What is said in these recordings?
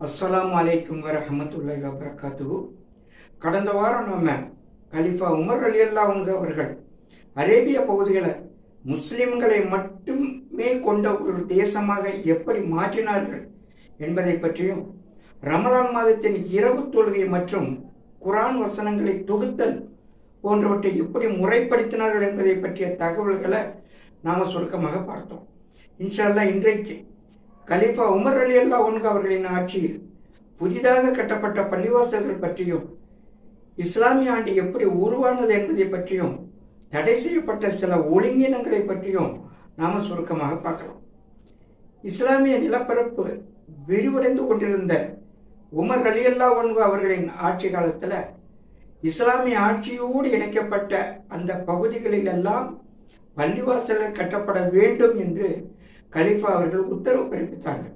அஸ்ஸலாமு அலைக்கும் வரஹமத்துல்லாஹி வபரகாத்து கடந்த வாரம் நம்ம கலிஃபா உமர் அலி அல்லா அவர்கள் அரேபிய பகுதிகளை முஸ்லிம்களை மட்டுமே கொண்ட ஒரு தேசமாக எப்படி மாற்றினார்கள் என்பதை பற்றியும் ரமலான் மாதத்தின் இரவு தொழுகை மற்றும் குரான் வசனங்களை தொகுத்தல் போன்றவற்றை எப்படி முறைப்படுத்தினார்கள் என்பதை பற்றிய தகவல்களை நாம சுருக்கமாக பார்த்தோம். இன்ஷால்லா இன்றைக்கு கலீஃபா உமர் அலி அல்லா ஒன்கு அவர்களின் ஆட்சியில் புதிதாக கட்டப்பட்ட பள்ளிவாசல்கள் பற்றியும் இஸ்லாமிய ஆண்டு எப்படி உருவானது என்பதை பற்றியும் தடை செய்யப்பட்ட சில ஒழுங்கினங்களை பற்றியும் நாம் சுருக்கமாக பார்க்கலாம். இஸ்லாமிய நிலப்பரப்பு விரிவடைந்து கொண்டிருந்த உமர் அலி அல்லா ஒன்கு அவர்களின் ஆட்சி காலத்தில் இஸ்லாமிய ஆட்சியோடு இணைக்கப்பட்ட அந்த பகுதிகளில் எல்லாம் பள்ளிவாசல்கள் கட்டப்பட வேண்டும் என்று கலிஃபா அவர்கள் உத்தரவு பிறப்பித்தாங்க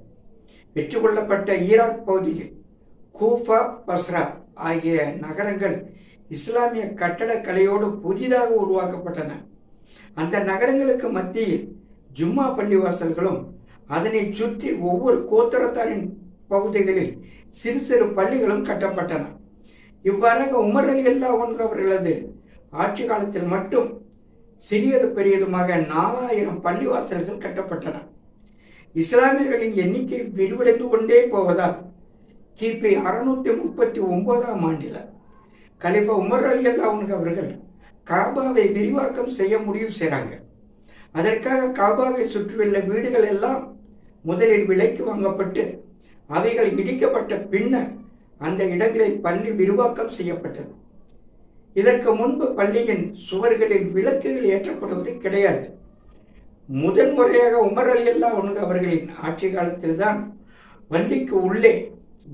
வெற்றி கொள்ளப்பட்ட ஈராக் பகுதியில் கூஃபா பஸ்ரா ஆகிய நகரங்கள் இஸ்லாமிய கட்டடக்கலையோடு புதிதாக உருவாக்கப்பட்டன. அந்த நகரங்களுக்கு மத்தியில் ஜும்மா பள்ளிவாசல்களும் அதனை சுற்றி ஒவ்வொரு கோத்தரத்தாரின் பகுதிகளில் சிறு சிறு பள்ளிகளும் கட்டப்பட்டன. இவ்வாறாக உமர் அலி அல்லா அவர்களது ஆட்சி காலத்தில் மட்டும் சிறியது பெரியதுமாக நாலாயிரம் பள்ளிவாசல்கள் கட்டப்பட்டன. இஸ்லாமியர்களின் எண்ணிக்கை விரிவடைந்து கொண்டே போவதால் கிபி அறுநூத்தி முப்பத்தி ஒன்பதாம் ஆண்டில் கலிபா உமர் அலி அல்லாவுங்க அவர்கள் காபாவை விரிவாக்கம் செய்ய முடிவு செய்கிறாங்க அதற்காக காபாவை சுற்றியுள்ள வீடுகள் எல்லாம் முதலில் விலைக்கு வாங்கப்பட்டு அவைகள் இடிக்கப்பட்ட பின்னர் அந்த இடங்களில் பள்ளி விரிவாக்கம் செய்யப்பட்டது. இதற்கு முன்பு பள்ளியின் சுவர்களில் விளக்குகள் ஏற்றப்படுவது கிடையாது. முதன் முறையாக உமர் அலி அல்லா அவர்களின் ஆட்சி காலத்தில் தான் பள்ளிக்கு உள்ளே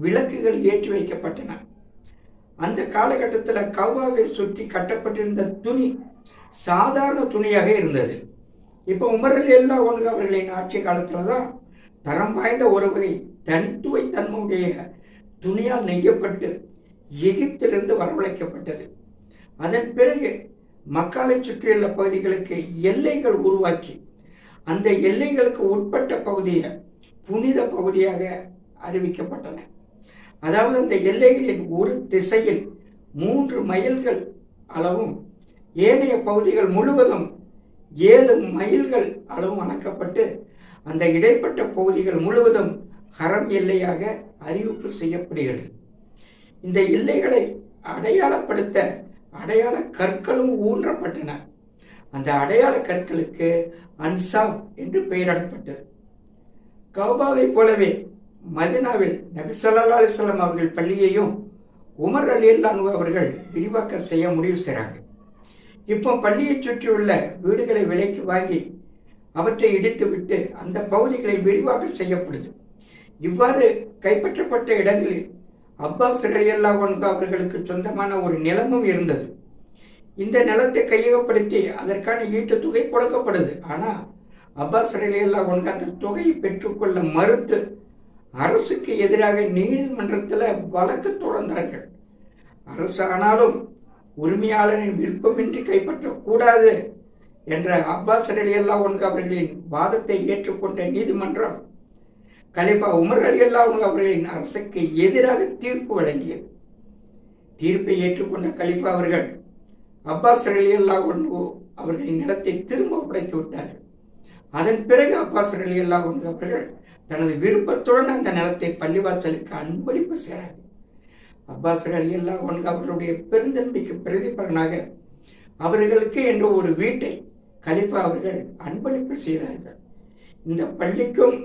விளக்குகள் ஏற்றி வைக்கப்பட்டன. அந்த காலகட்டத்தில் கவ்வாவை சுற்றி கட்டப்பட்டிருந்த துணி சாதாரண துணியாக இருந்தது. இப்போ உமர் அலி அல்லா அவர்களின் ஆட்சி காலத்தில் தான் தரம் வாய்ந்த ஒரு வகை தனித்துவை தன்மையுடைய துணியால் நெய்யப்பட்டு எகிப்திலிருந்து வரவழைக்கப்பட்டது. அதன் பிறகு மக்காவை சுற்றியுள்ள பகுதிகளுக்கு எல்லைகள் உருவாக்கி அந்த எல்லைகளுக்கு உட்பட்ட பகுதியை புனித பகுதியாக அறிவிக்கப்பட்டன. அதாவது அந்த எல்லைகளின் ஒரு திசையில் மூன்று மைல்கள் அளவும் ஏனைய பகுதிகள் முழுவதும் ஏழு மைல்கள் அளவும் அணக்கப்பட்டு அந்த இடைப்பட்ட பகுதிகள் முழுவதும் ஹரம் எல்லையாக அறிவிப்பு செய்யப்படுகிறது. இந்த எல்லைகளை அடையாளப்படுத்த அடையாள கற்களும் ஊன்றப்பட்டன. அந்த அடையாள கற்களுக்கு அன்சாப் என்று பெயரிடப்பட்டது கௌபாவை போலவே மதினாவில் நபிசல்லா அலிஸ்லாம் அவர்கள் பள்ளியையும் உமர் அலி அல்லானு அவர்கள் விரிவாக்கம் செய்ய முடிவு செய்கிறாங்க இப்போ பள்ளியை சுற்றியுள்ள வீடுகளை விலைக்கு வாங்கி அவற்றை இடித்துவிட்டு அந்த பகுதிகளில் விரிவாக்கம் செய்யப்படுது. இவ்வாறு கைப்பற்றப்பட்ட இடங்களில் அப்பாஸ் ரலியல்லா அவர்களுக்கு சொந்தமான ஒரு நிலமும் இருந்தது. இந்த நிலத்தை கையகப்படுத்தி அதற்கான ஈட்டு தொகை கொடுக்கப்படுது. ஆனால் அப்பாஸ் ரலியல்லா அந்த தொகையை பெற்றுக்கொள்ள மறுத்து அரசுக்கு எதிராக நீதிமன்றத்தில் வழக்கு தொடர்ந்தார்கள். அரசு ஆனாலும் உரிமையாளரின் விருப்பமின்றி கைப்பற்றக்கூடாது என்ற அப்பாஸ் ரலியல்லா அவர்களின் வாதத்தை ஏற்றுக்கொண்ட நீதிமன்றம் கலிபா உமர் அலி அல்லா அவர்களின் அரசுக்கு எதிராக தீர்ப்பு வழங்கியது. தீர்ப்பை ஏற்றுக்கொண்ட கலிஃபா அவர்கள் அப்பாஸ் அலி அல்லா அவர்களின் நிலத்தை திரும்ப ஒப்படைத்து விட்டார்கள். அதன் பிறகு அப்பாஸ் அலி அல்லா அவர்கள் தனது விருப்பத்துடன் அந்த நிலத்தை பள்ளிவாசலுக்கு அன்பளிப்பு செய்கிறார்கள் அப்பாஸ் அலி அல்லா அவர்களுடைய பெருந்தன்மைக்கு பிரதிபலனாக அவர்களுக்கு என்று ஒரு வீட்டை கலிஃபா அவர்கள் அன்பளிப்பு செய்தார்கள். இந்த பள்ளிக்கும்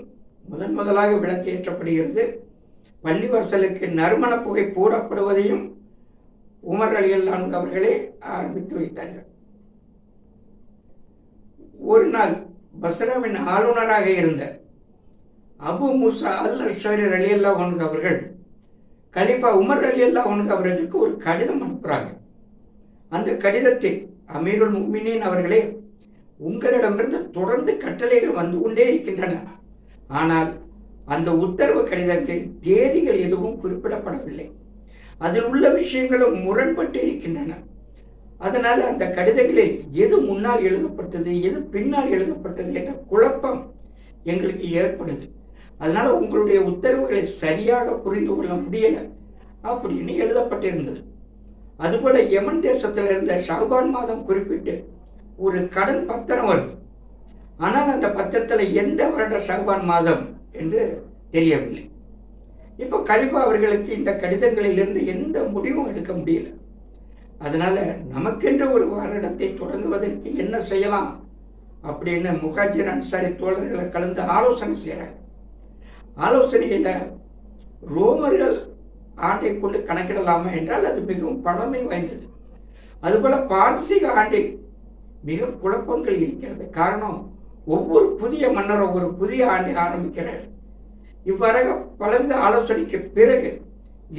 முதன் முதலாக விளக்கேற்றப்படுகிறது. பள்ளிவாசலுக்கு நறுமண புகை போடப்படுவதையும் உமர் அலி அல்லான் அவர்களே ஆரம்பித்து வைத்தார்கள். ஒரு நாள் பஸ்ராவின் ஆளுநராக இருந்த அபு முசா அல் அஷரி அலி அல்லா அவர்கள் கலிஃபா உமர் அலி அல்லா அவர்களுக்கு ஒரு கடிதம் அனுப்புகிறாங்க அந்த கடிதத்தில் அமீருல் முக்மினின் அவர்களே உங்களிடமிருந்து தொடர்ந்து கட்டளைகள் வந்து கொண்டே இருக்கின்றன. ஆனால் அந்த உத்தரவு கடிதங்களில் தேதிகள் எதுவும் குறிப்பிடப்படவில்லை. அதில் உள்ள விஷயங்களும் முரண்பட்டு இருக்கின்றன. அதனால் அந்த கடிதங்களில் எது முன்னால் எழுதப்பட்டது எது பின்னால் எழுதப்பட்டது என்ற குழப்பம் எங்களுக்கு ஏற்படுது. அதனால உங்களுடைய உத்தரவுகளை சரியாக புரிந்து கொள்ள முடியல அப்படின்னு எழுதப்பட்டிருந்தது. அதுபோல யமன் தேசத்தில் இருந்த ஷாபான் மாதம் குறிப்பிட்டு ஒரு கடன் பத்திரம் வருது. ஆனால் அந்த பத்திரத்தில் எந்த வருட ஷாபான் மாதம் என்று தெரியவில்லை. இப்போ கலிஃபா அவர்களுக்கு இந்த கடிதங்களிலிருந்து எந்த முடிவும் எடுக்க முடியல. அதனால நமக்கென்று ஒரு வருடத்தை தொடங்குவதற்கு என்ன செய்யலாம் அப்படின்னு முகாஜிர் அன்சாரி தோழர்களை கலந்து ஆலோசனை செய்கிறாங்க ஆலோசனையில் ரோமர்கள் ஆண்டை கொண்டு கணக்கிடலாமா என்றால் அது மிகவும் பழமை வாய்ந்தது. அதுபோல் பாரசீக ஆண்டில் மிக குழப்பங்கள் இருக்கிறது. காரணம் ஒவ்வொரு புதிய மன்னர் ஒவ்வொரு புதிய ஆண்டை ஆரம்பிக்கிறார். இவ்வாறாக பலவித ஆலோசனைக்கு பிறகு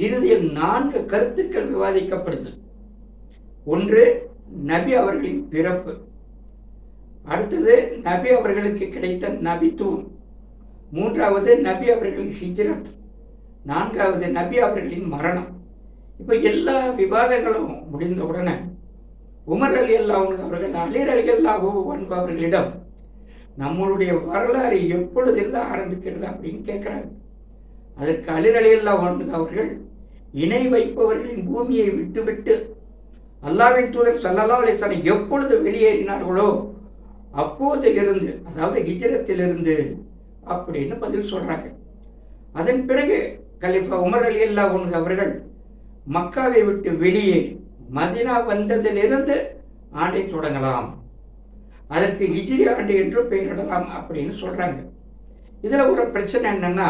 இறுதியில் நான்கு கருத்துக்கள் விவாதிக்கப்படுது ஒன்று நபி அவர்களின் பிறப்பு. அடுத்தது நபி அவர்களுக்கு கிடைத்த நபித்துவம். மூன்றாவது நபி அவர்களின் ஹிஜ்ரத். நான்காவது நபி அவர்களின் மரணம். இப்போ எல்லா விவாதங்களும் முடிந்த உடனே உமர் அலி அல்லாஹ் அவர்கள் அலிர் அலி அல்லாஹூ அவர்களிடம் நம்மளுடைய வரலாறு எப்பொழுதிருந்து ஆரம்பிக்கிறது அப்படின்னு கேட்குறாங்க அதற்கு அலிர் ஒன்று அவர்கள் இணை வைப்பவர்களின் பூமியை விட்டுவிட்டு அல்லாவின் தூதர் சல்லல்லா அலிசனை எப்பொழுது வெளியேறினார்களோ அப்போதிலிருந்து அதாவது ஹிஜரத்திலிருந்து அப்படின்னு பதில் சொல்றாங்க. அதன் பிறகு கலிஃபா உமர் அலி அல்லா அவர்கள் மக்காவை விட்டு வெளியே மதினா வந்ததிலிருந்து ஆண்டை தொடங்கலாம். அதற்கு ஹிஜிரி ஆண்டு என்று பெயரிடலாம் அப்படின்னு சொல்றாங்க. இதுல ஒரு பிரச்சனை என்னன்னா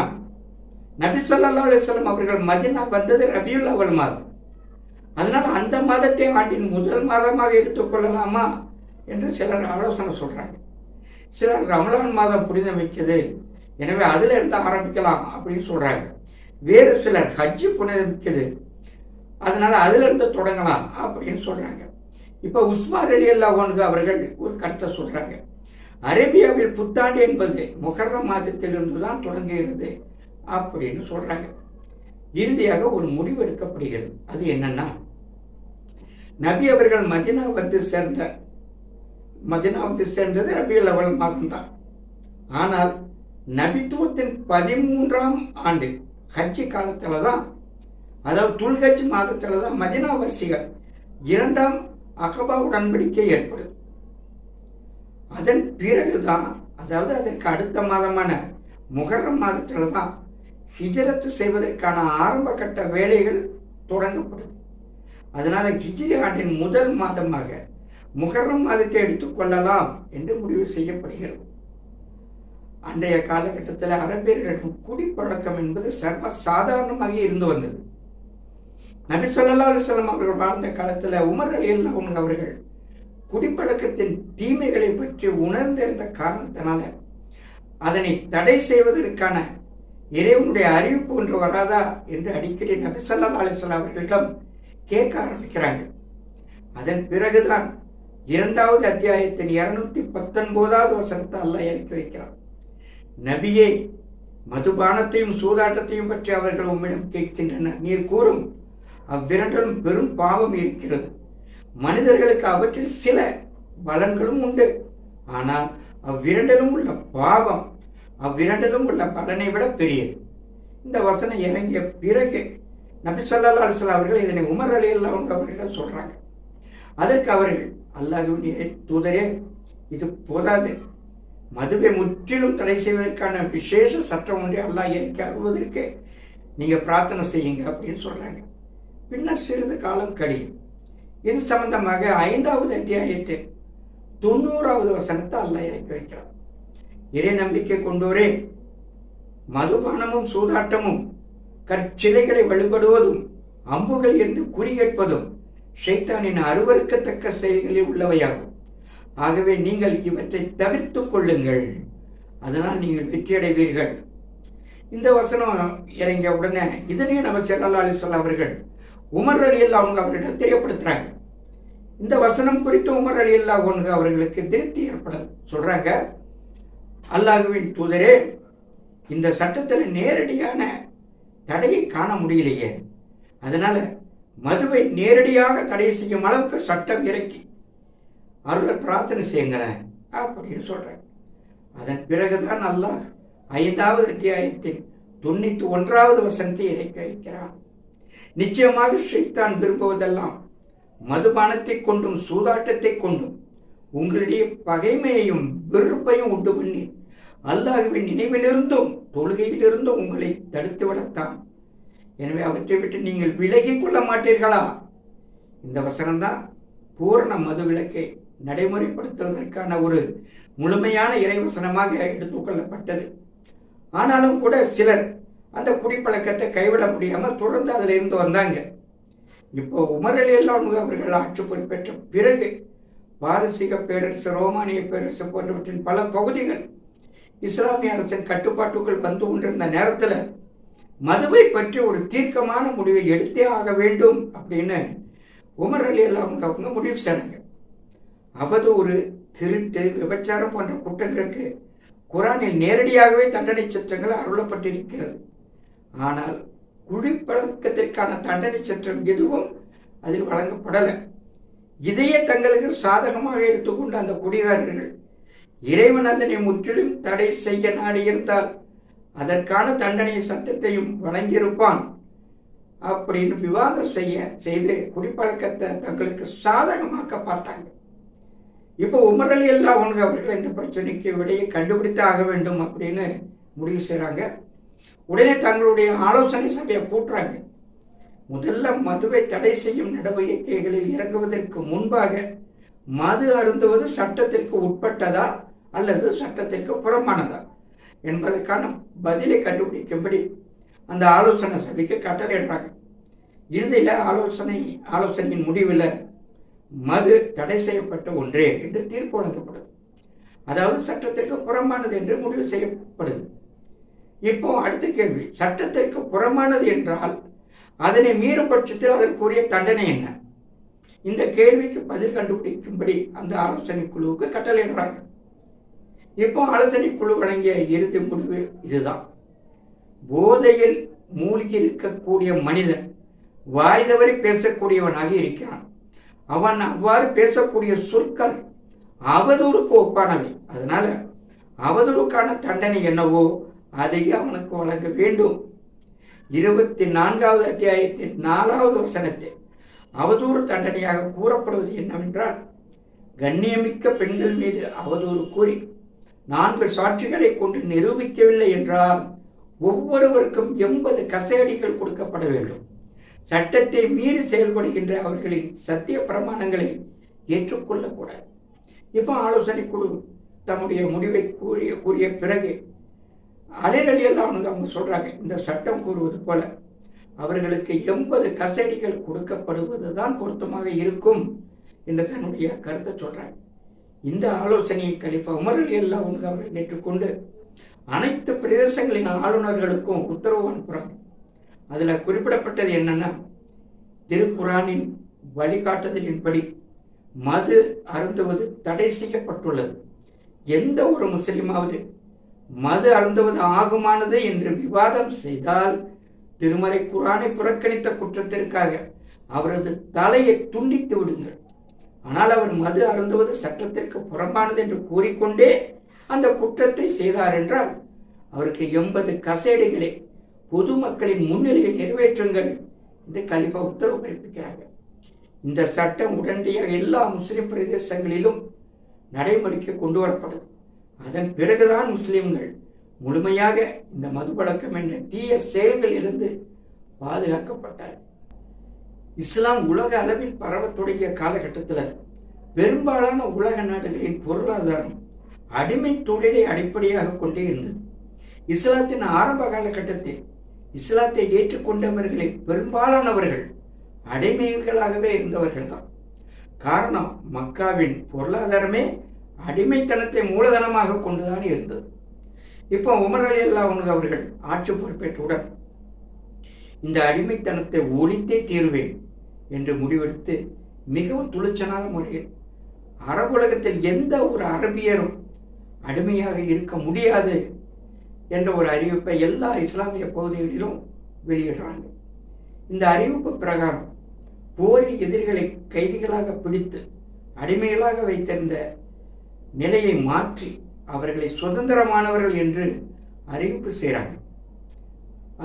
நபி சொல்லா அலிஸ்லாம் அவர்கள் மதினா வந்தது ரபியுல் அவல் மாதம். அதனால அந்த மாதத்தை ஆண்டின் முதல் மாதமாக எடுத்துக்கொள்ளலாமா என்று சிலர் ஆலோசனை சொல்றாங்க. சிலர் ரமலான் மாதம் புனிதம் வைக்கிறது எனவே அதுல இருந்து ஆரம்பிக்கலாம் அப்படின்னு சொல்றாங்க. வேறு சிலர் ஹஜ்ஜு புனிதமிக்கது அதனால அதுல இருந்து தொடங்கலாம் அப்படின்னு சொல்றாங்க. இப்ப உஸ்மான் அலி அல்லாஹ் அவர்கள் ஒரு கருத்தை சொல்றாங்க. அரேபியாவில் புத்தாண்டு என்பது முகர்ரம் மாதத்திலிருந்து தான் தொடங்குகிறது அப்படின்னு சொல்றாங்க. இறுதியாக ஒரு முடிவு எடுக்கப்படுகிறது. அது என்னன்னா நபி அவர்கள் மதினா வந்து சேர்ந்த மதினா வந்து சேர்ந்தது ரபியுல் அவல் மாதம்தான். ஆனால் நபித்துவத்தின் பதிமூன்றாம் ஆண்டு ஹஜ்ஜி காலத்துல தான் அதாவது துல்ஹஜ் மாதத்துல தான் மதினாவாசிகள் இரண்டாம் அகபா உடன்படிக்கை ஏற்படுது அதன் பிறகுதான் அதாவது அதற்கு அடுத்த மாதமான முகரம் மாதத்துல தான் ஹிஜரத்து செய்வதற்கான ஆரம்ப கட்ட வேலைகள் தொடங்கப்படுது அதனால ஹிஜ்ரி ஆண்டின் முதல் மாதமாக முகரம் மாதத்தை எடுத்துக்கொள்ளலாம் என்று முடிவு செய்யப்படுகிறது. அன்றைய காலகட்டத்தில் அரபியர்களிடம் குடிப்பழக்கம் என்பது சர்வ சாதாரணமாக இருந்து வந்தது. நபி சொல்லா அலுவலம் அவர்கள் வாழ்ந்த காலத்தில் உமர் அலி அல்லாஹ் அவர்கள் குடிப்பழக்கத்தின் தீமைகளை பற்றி உணர்ந்திருந்த காரணத்தினால அதனை தடை செய்வதற்கான இறைவனுடைய அறிவிப்பு ஒன்று வராதா என்று அடிக்கடி நபி சொல்லா அலுவலம் அவர்களிடம் கேட்க ஆரம்பிக்கிறாங்க. அதன் பிறகுதான் இரண்டாவது அத்தியாயத்தின் இருநூத்தி பத்தொன்பதாவது வசனத்தை அல்ல இறக்கி வைக்கிறார் நபியே மதுபானத்தையும் சூதாட்டத்தையும் பற்றி அவர்கள் உம்மிடம் கேட்கின்றனர். நீர் கூறும் அவ்விரண்டிலும் பெரும் பாவம் இருக்கிறது. மனிதர்களுக்கு அவற்றில் சில பலன்களும் உண்டு. ஆனால் அவ்விரண்டிலும் உள்ள பாவம் அவ்விரண்டிலும் உள்ள பலனை விட பெரியது. இந்த வசனம் இறங்கிய பிறகு நபி சொல்லா அலிஸ்லாம் அவர்கள் இதனை உமர் அலி அல்லா அவர்களிடம் சொல்றாங்க. அதற்கு அவர்கள் அல்லாஹுடைய தூதரே இது போதாது. மதுவை முற்றிலும் தடை செய்வதற்கான விசேஷ சட்டம் ஒன்றை அல்லாஹ் இறக்கி அருள்வதற்கு நீங்க பிரார்த்தனை செய்யுங்க அப்படின்னு சொல்றாங்க. பின்னர் சிறிது காலம் கழியும். இது சம்பந்தமாக ஐந்தாவது அத்தியாயத்தில் தொண்ணூறாவது வசனத்தை அல்ல இறக்கி வைக்கிறார். இறை நம்பிக்கை கொண்டோரே மதுபானமும் சூதாட்டமும் கற்சிலைகளை வழிபடுவதும் அம்புகள் இருந்து குறிகேட்பதும் ஷைத்தானின் அருவறுக்கத்தக்க செயல்களில் உள்ளவையாகும். ஆகவே நீங்கள் இவற்றை தவிர்த்து கொள்ளுங்கள். அதனால் நீங்கள் வெற்றியடைவீர்கள். இந்த வசனம் இறங்கிய உடனே இதனையும் நம்ம செல்லல்லா அலிஸ்வல்லா அவர்கள் உமர் அலி அல்லா அவங்க அவர்களிடம் தெரியப்படுத்துறாங்க. இந்த வசனம் குறித்து உமர் அலி அல்லா ஒன்று அவர்களுக்கு திருப்தி ஏற்பட சொல்றாங்க. அல்லாஹுவின் தூதரே இந்த சட்டத்தில் நேரடியான தடையை காண முடியலையே. அதனால மதுவை நேரடியாக தடை செய்யும் அளவுக்கு சட்டம் இறக்கி அருளை பிரார்த்தனை செய்யுங்களேன் அப்படின்னு சொல்றேன் அதன் பிறகுதான் அல்லாஹ் ஐந்தாவது அத்தியாயத்தின் தொண்ணூத்தி ஒன்றாவது வசனத்தை இறக்கி வைக்கிறான். நிச்சயமாக ஷைத்தான் விரும்புவதெல்லாம் மதுபானத்தை கொண்டும் சூதாட்டத்தை கொண்டும் உங்களுடைய பகைமையையும் வெறுப்பையும் உண்டு பண்ணி அல்லாஹுவின் நினைவிலிருந்தும் தொழுகையிலிருந்தும் உங்களை தடுத்து விடத்தான். எனவே அவற்றை விட்டு நீங்கள் விலகிக் கொள்ள மாட்டீர்களா? இந்த வசனம்தான் பூரண மது விளக்கை நடைமுறைப்படுத்துவதற்கான ஒரு முழுமையான இறைவசனமாக எடுத்துக்கொள்ளப்பட்டது ஆனாலும் கூட சிலர் அந்த குடிப்பழக்கத்தை கைவிட முடியாமல் தொடர்ந்து அதில் இருந்து வந்தாங்க. இப்போ உமர் அலி அல்லாஹ் அவர்கள் ஆட்சி பொறுப்பேற்ற பிறகு பாரசீக பேரரசு ரோமானிய பேரரசு போன்றவற்றின் பல பகுதிகள் இஸ்லாமிய அரசின் கட்டுப்பாட்டுக்குள் வந்து கொண்டிருந்த நேரத்தில் மதுவை பற்றி ஒரு தீர்க்கமான முடிவை எடுத்தே ஆக வேண்டும் அப்படின்னு உமர் அலி அல்லாஹ் அவங்க முடிவு செய்றாங்க. அவதூறு திருட்டு விபச்சாரம் போன்ற குற்றங்களுக்கு குரானில் நேரடியாகவே தண்டனை சட்டங்கள் அருளப்பட்டிருக்கிறது. ஆனால் குழிப்பழக்கத்திற்கான தண்டனை சட்டம் எதுவும் அதில் வழங்கப்படலை. இதையே தங்களுக்கு சாதகமாக எடுத்துக்கொண்ட அந்த குடிகாரர்கள் இறைவன் அதனை முற்றிலும் தடை செய்ய நாடியிருந்தால் அதற்கான தண்டனை சட்டத்தையும் வழங்கியிருப்பான். அப்படின்னு விவாதம் செய்ய செய்து குடிப்பழக்கத்தை தங்களுக்கு சாதகமாக்க பார்த்தாங்க. இப்போ உமர் அலி அல்லா அவர்கள் இந்த பிரச்சனைக்கு விடையை கண்டுபிடித்து ஆக வேண்டும் அப்படின்னு முடிவு செய்கிறாங்க உடனே தங்களுடைய ஆலோசனை சபையை கூட்டுறாங்க. முதல்ல மதுவை தடை செய்யும் நடவடிக்கைகளில் இறங்குவதற்கு முன்பாக மது அருந்துவது சட்டத்திற்கு உட்பட்டதா அல்லது சட்டத்திற்கு புறமானதா என்பதற்கான பதிலை கண்டுபிடிக்கும்படி அந்த ஆலோசனை சபைக்கு கட்டளையிடுறாங்க. இறுதியில் ஆலோசனை ஆலோசனையின் முடிவில் மது தடை செய்யப்பட்ட ஒன்றே என்று தீர்ப்பு வழங்கப்படுது. அதாவது சட்டத்திற்கு புறமானது என்று முடிவு செய்யப்படுது. இப்போ அடுத்த கேள்வி சட்டத்திற்கு புறமானது என்றால் அதனை மீறும் பட்சத்தில் அதற்குரிய தண்டனை என்ன? இந்த கேள்விக்கு பதில் கண்டுபிடிக்கும்படி அந்த ஆலோசனை குழுவுக்கு கட்டளையிடுறாங்க. இப்போ ஆலோசனை குழு வழங்கிய இறுதி முடிவு இதுதான். போதையில் மூழ்கி இருக்கக்கூடிய மனிதன் வாய் தவறி பேசக்கூடியவனாக இருக்கிறான். அவன் அவ்வாறு பேசக்கூடிய சொற்கள் அவதூறுக்கு ஒப்பானவை. அதனால அவதூறுக்கான தண்டனை என்னவோ அதை அவனுக்கு வழங்க வேண்டும். இருபத்தி நான்காவது அத்தியாயத்தின் நாலாவது வசனத்தில் அவதூறு தண்டனையாக கூறப்படுவது என்னவென்றால் கண்ணியமிக்க பெண்கள் மீது அவதூறு கூறி நான்கு சாட்சிகளை கொண்டு நிரூபிக்கவில்லை என்றால் ஒவ்வொருவருக்கும் எண்பது கசையடிகள் கொடுக்கப்பட வேண்டும். சட்டத்தை மீறி செயல்படுகின்ற அவர்களின் சத்திய பிரமாணங்களை ஏற்றுக்கொள்ளக்கூடாது. இப்போ ஆலோசனை குழு தம்முடைய முடிவை கூறிய கூறிய பிறகு அலைரலி எல்லாம் அவங்க அவங்க சொல்றாங்க. இந்த சட்டம் கூறுவது போல அவர்களுக்கு எண்பது கசடிகள் கொடுக்கப்படுவது தான் பொருத்தமாக இருக்கும் என்று தன்னுடைய கருத்தை சொல்றாங்க. இந்த ஆலோசனையை கலிஃபா உமர் அலி அல்லா அவங்க அவர்கள் ஏற்றுக்கொண்டு அனைத்து பிரதேசங்களின் ஆளுநர்களுக்கும் உத்தரவு அனுப்புறாங்க. அதுல குறிப்பிடப்பட்டது என்னன்னா திருக்குறானின் வழிகாட்டுதலின்படி மது அருந்துவது தடை செய்யப்பட்டுள்ளது. எந்த ஒரு முஸ்லிமாவது மது அருந்துவது ஆகுமானது என்று விவாதம் செய்தால் திருமலை குரானை புறக்கணித்த குற்றத்திற்காக அவரது தலையை துண்டித்து விடுங்கள். ஆனால் அவர் மது அருந்துவது சட்டத்திற்கு புறம்பானது என்று கூறிக்கொண்டே அந்த குற்றத்தை செய்தார் என்றால் அவருக்கு எண்பது கசேடுகளை பொதுமக்களின் முன்னிலையில் நிறைவேற்றுங்கள் என்று கலிஃபா உத்தரவு பிறப்பிக்கிறாங்க. இந்த சட்டம் உடனடியாக எல்லா முஸ்லிம் பிரதேசங்களிலும் நடைமுறைக்கு கொண்டு வரப்படும். அதன் பிறகுதான் முஸ்லிம்கள் முழுமையாக இந்த மதுபழக்கம் என்ற தீய செயல்களிலிருந்து பாதுகாக்கப்பட்டார் இஸ்லாம் உலக அளவில் பரவத் தொடங்கிய காலகட்டத்தில் பெரும்பாலான உலக நாடுகளின் பொருளாதாரம் அடிமை தொழிலை அடிப்படையாக கொண்டே இருந்தது. இஸ்லாத்தின் ஆரம்ப காலகட்டத்தில் இஸ்லாத்தை ஏற்றுக்கொண்டவர்களில் பெரும்பாலானவர்கள் அடிமைகளாகவே இருந்தவர்கள் தான் காரணம் மக்காவின் பொருளாதாரமே அடிமைத்தனத்தை மூலதனமாக கொண்டுதான் இருந்தது. இப்போ உமர் அலி அல்லா அவர்கள் ஆட்சி பொறுப்பேற்றவுடன் இந்த அடிமைத்தனத்தை ஒழித்தே தீர்வேன் என்று முடிவெடுத்து மிகவும் துளிச்சலான முறையில் அரபுலகத்தில் எந்த ஒரு அரபியரும் அடிமையாக இருக்க முடியாது என்ற ஒரு அறிவிப்பை எல்லா இஸ்லாமிய பகுதிகளிலும் வெளியிடுறாங்க. இந்த அறிவிப்பு பிரகாரம் போரில் எதிரிகளை கைதிகளாக பிடித்து அடிமைகளாக வைத்திருந்த நிலையை மாற்றி அவர்களை சுதந்திரமானவர்கள் என்று அறிவிப்பு செய்கிறாங்க.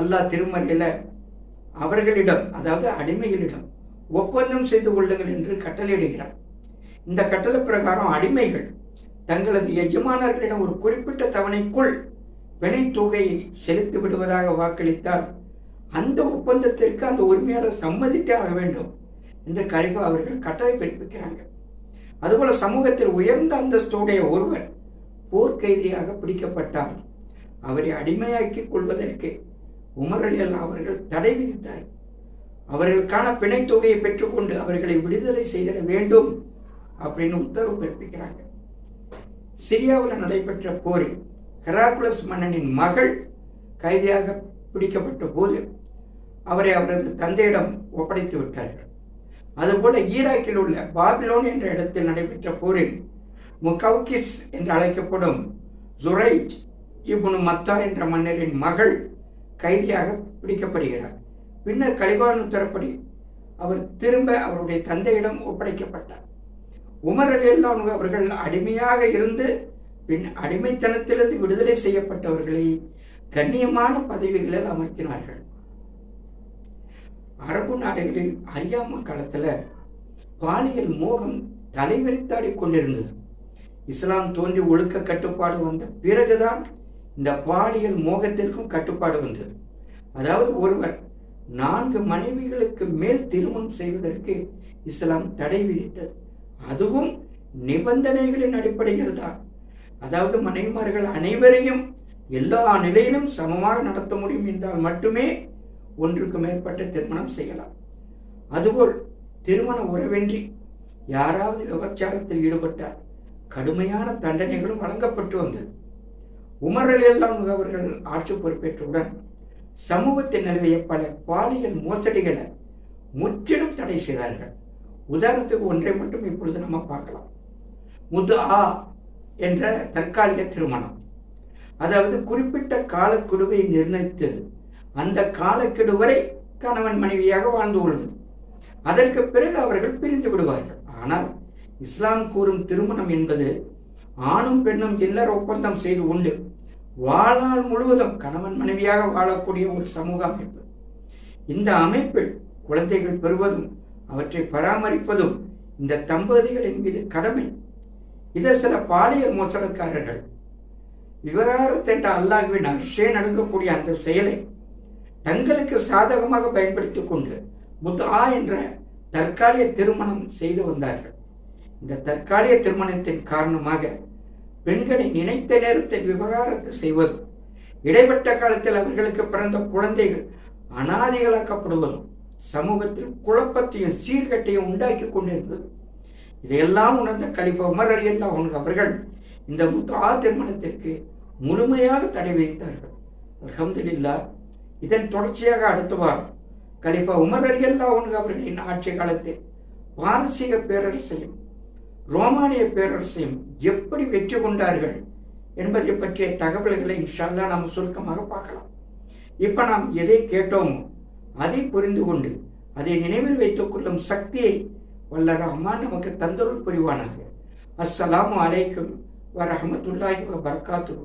அல்லாஹ் திருமறையில் அவர்களிடம் அதாவது அடிமைகளிடம் ஒப்பந்தம் செய்து கொள்ளுங்கள் என்று கட்டளையிடுகிறார். இந்த கட்டளை பிரகாரம் அடிமைகள் தங்களது எஜமானர்களிடம் ஒரு குறிப்பிட்ட தவணைக்குள் வினை தொகையை செலுத்தி விடுவதாக வாக்களித்தால் அந்த ஒப்பந்தத்திற்கு அந்த உரிமையாளர் சம்மதித்தே ஆக வேண்டும் என்று கலிஃபா அவர்கள் கட்டளை பிறப்பிக்கிறாங்க. அதுபோல சமூகத்தில் உயர்ந்த அந்தஸ்துடைய ஒருவர் போர்க்கைதியாக பிடிக்கப்பட்டால் அவரை அடிமையாக்கிக் கொள்வதற்கு உமரலியல் அவர்கள் தடை விதித்தார். அவர்களுக்கான பிணை தொகையை பெற்றுக்கொண்டு அவர்களை விடுதலை செய்திட வேண்டும் அப்படின்னு உத்தரவு பிறப்பிக்கிறாங்க. சிரியாவில் நடைபெற்ற போரில் ஹெராகுலஸ் மன்னனின் மகள் கைதியாக பிடிக்கப்பட்ட போது அவரை அவரது தந்தையிடம் ஒப்படைத்து விட்டார்கள். அதுபோல ஈராக்கில் உள்ள பாபிலோன் என்ற இடத்தில் நடைபெற்ற போரில் முகவுகிஸ் என்று அழைக்கப்படும் ஜுரைட் இப்னு மத்தா என்ற மன்னரின் மகள் கைதியாக பிடிக்கப்படுகிறார். பின்னர் கலிபான் உத்தரப்படி அவர் திரும்ப அவருடைய தந்தையிடம் ஒப்படைக்கப்பட்டார். உமர் அலி அல்லாஹ் அவர்கள் அடிமையாக இருந்து பின் அடிமைத்தனத்திலிருந்து விடுதலை செய்யப்பட்டவர்களை கண்ணியமான பதவிகளில் அமர்த்தினார்கள். அரபு நாடுகளில் அறியாம காலத்துல பாலியல் மோகம் தலைவிரித்தாடி கொண்டிருந்தது. இஸ்லாம் தோன்றி ஒழுக்க கட்டுப்பாடு வந்த பிறகுதான் இந்த பாலியல் மோகத்திற்கும் கட்டுப்பாடு வந்தது. அதாவது ஒருவர் நான்கு மனைவிகளுக்கு மேல் திருமணம் செய்வதற்கு இஸ்லாம் தடை விதித்தது. அதுவும் நிபந்தனைகளின் அடிப்படையில் தான். அதாவது மனைவிமார்கள் அனைவரையும் எல்லா நிலையிலும் சமமாக நடத்த முடியும் என்றால் மட்டுமே ஒன்றுக்கு மேற்பட்ட திருமணம் செய்யலாம். அதுபோல் திருமண உறவின்றி யாராவது விபச்சாரத்தில் ஈடுபட்டால் கடுமையான தண்டனைகளும் வழங்கப்பட்டு வந்தது. உமர் எல்லாம் முகவர்கள் அவர்கள் ஆட்சி பொறுப்பேற்றவுடன் சமூகத்தில் நிலவிய பல பாலியல் மோசடிகளை முற்றிலும் தடை செய்தார்கள். உதாரணத்துக்கு ஒன்றை மட்டும் இப்பொழுது நம்ம பார்க்கலாம். முது ஆ என்ற தற்காலிக திருமணம். அதாவது குறிப்பிட்ட காலக்குழுவை நிர்ணயித்து அந்த காலக்கெடு வரை கணவன் மனைவியாக வாழ்ந்து கொள்ளும். அதற்கு பிறகு அவர்கள் பிரிந்து விடுவார்கள். ஆனால் இஸ்லாம் கூறும் திருமணம் என்பது ஆணும் பெண்ணும் எல்லார் ஒப்பந்தம் செய்து உண்டு வாழ்நாள் முழுவதும் கணவன் மனைவியாக வாழக்கூடிய ஒரு சமூக அமைப்பு. இந்த அமைப்பில் குழந்தைகள் பெறுவதும் அவற்றை பராமரிப்பதும் இந்த தம்பதிகளின் மீது கடமை. இதை சில பாலியல் மோசடக்காரர்கள் விவகாரத்தை என்ற அல்லாஹ்வின் அர்ஷே நடக்கக்கூடிய அந்த செயலை தங்களுக்கு சாதகமாக பயன்படுத்திக் கொண்டு முத்தா என்ற தற்காலிக திருமணம் செய்து வந்தார்கள். இந்த தற்காலிக திருமணத்தின் காரணமாக பெண்களை நினைத்த நேரத்தில் விவகாரத்தை செய்வதும் இடைப்பட்ட காலத்தில் அவர்களுக்கு பிறந்த குழந்தைகள் அனாதிகளாக்கப்படுவதும் சமூகத்தில் குழப்பத்தையும் சீர்கட்டையும் உண்டாக்கி கொண்டிருந்தது. இதையெல்லாம் உணர்ந்த கலிஃபா உமர் அலி அல்லாஹ் அவர்கள் இந்த முத்தா திருமணத்திற்கு முழுமையாக தடை வைத்தார்கள் அலமதுல்லா இதன் தொடர்ச்சியாக அடுத்த வாரம். கலிஃபா உமர் அலி அல்லா அவர்களின் ஆட்சி காலத்தில் பாரசீக பேரரசையும் ரோமானிய பேரரசையும் எப்படி வெற்றி கொண்டார்கள் என்பதை பற்றிய தகவல்களை இன்ஷால்லா நாம் சுருக்கமாக பார்க்கலாம். இப்ப நாம் எதை கேட்டோமோ அதை புரிந்து கொண்டு அதை நினைவில் வைத்துக் கொள்ளும் சக்தியை வல்ல ரஹ்மான் நமக்கு தந்தருள் புரிவானாக. அஸ்ஸலாமு அலைக்கும் வரஹமத்துல்லாஹி வபரகாத்துஹு